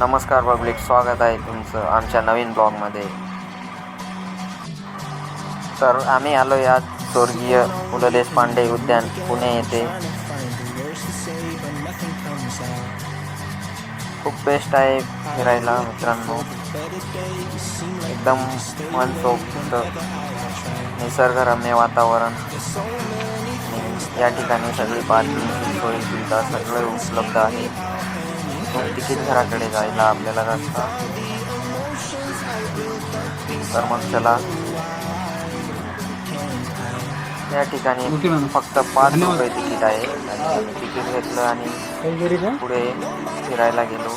नमस्कार पब्लिक स्वागत आहे तुमचं आमच्या नवीन ब्लॉगमध्ये. तर आम्ही आलो या स्वर्गीय पु ल देशपांडे उद्यान पुणे येथे. खूप बेस्ट आहे फिरायला मित्रांनो. एकदम मनसोक्त निसर्गरम्य वातावरण. या ठिकाणी सगळी पार्किंगची सोयी सुविधा सगळे उपलब्ध आहे इथून तिकीट घराकडे जायला आपल्याला रस्ता. तर मग चला. या ठिकाणी फक्त पाच रुपये तिकीट आहे. आणि आम्ही तिकीट घेतलं आणि पुढे फिरायला गेलो.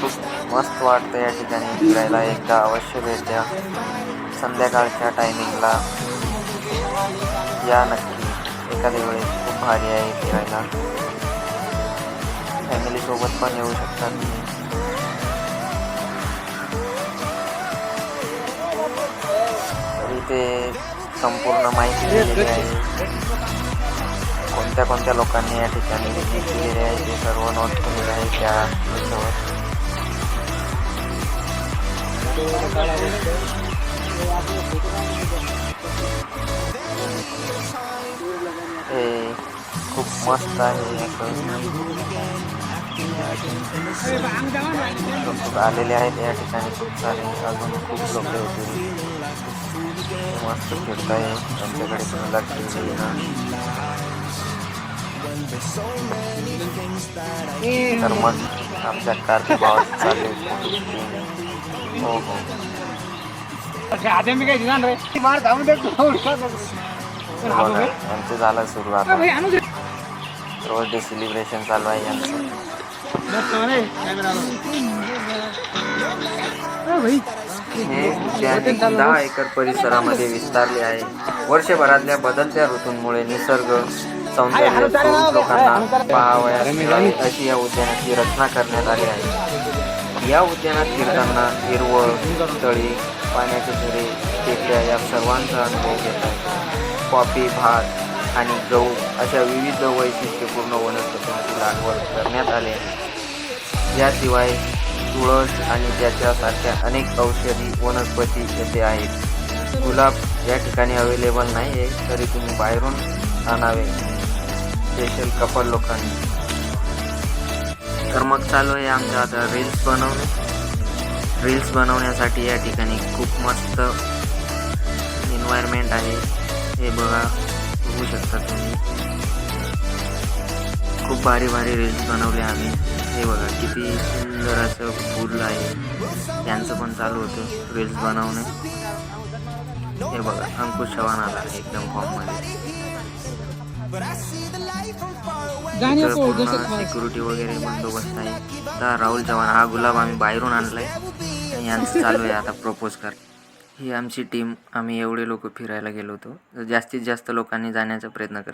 खूप मस्त वाटतं या ठिकाणी फिरायला. एकदा अवश्य भेट द्या. संध्याकाळच्या टायमिंगला या नक्की. एखाद्या वेळेस खूप भारी आहे फिरायला फॅमिलीसोबत पण येऊ शकता तुम्ही तर इथे संपूर्ण माहिती दिलेली आहे कोणत्या कोणत्या लोकांनी या ठिकाणी विजिट केलेली आहे ते सर्व नोट केलेले आहे त्या याच्यावर मस्त आहे लोक आलेले आहेत या ठिकाणी खूप सारे अजून खूप लोक होतील मस्त फिरत आहे त्यांच्याकडे पण देणं तर मग आमच्या भावाचे चालले. हो हो. तर बघा यांचं झालं सुरू आता रोज डे सेलिब्रेशन चालू आहे. हे उद्यान दहा एकर परिसरामध्ये विस्तारले आहे. वर्षभरातल्या बदलत्या ऋतूंमुळे निसर्ग सौंदर्य लोकांना पाहावयास अशी या उद्यानाची रचना करण्यात आली आहे. या उद्यानात फिरताना हिरवळ तळी पाण्याचे झरे टेकड्या या सर्वांचा अनुभव घेतात कॉफी भात आणि गहू अशा विविध वैशिष्ट्यपूर्ण वनस्पतींची लागवड करण्यात आली आहे. याशिवाय तुळस आणि त्याच्यासारख्या अनेक औषधी वनस्पती येथे आहेत. गुलाब या ठिकाणी अवेलेबल नाही आहे तरी तुम्ही बाहेरून आणावे. स्पेशल कपल लोकांनी. तर मग चालू आहे आमच्या आता रील्स बनवणे. रील्स बनवण्यासाठी या ठिकाणी खूप मस्त एन्व्हायरमेंट आहे. हे बघा. बघू शकता तुम्ही खूप भारी भारी रील्स बनवले आम्ही. हे बघा किती सुंदर असं फूल आहे. त्यांचं पण चालू होतं रील्स बनवणे. हे बघा अंकुश चव्हाण आला एकदम फॉर्ममध्ये पूर्ण सिक्युरिटी वगैरे बंदोबस्त आहे. आता राहुल चव्हाण हा गुलाब आम्ही बाहेरून आणलाय. आणि यांचं चालू आहे आता प्रपोज कर ही आमची टीम आम्ही एवढे लोक फिरायला गेलो होतो. जास्तीत जास्त लोकांनी जाण्याचा प्रयत्न करा.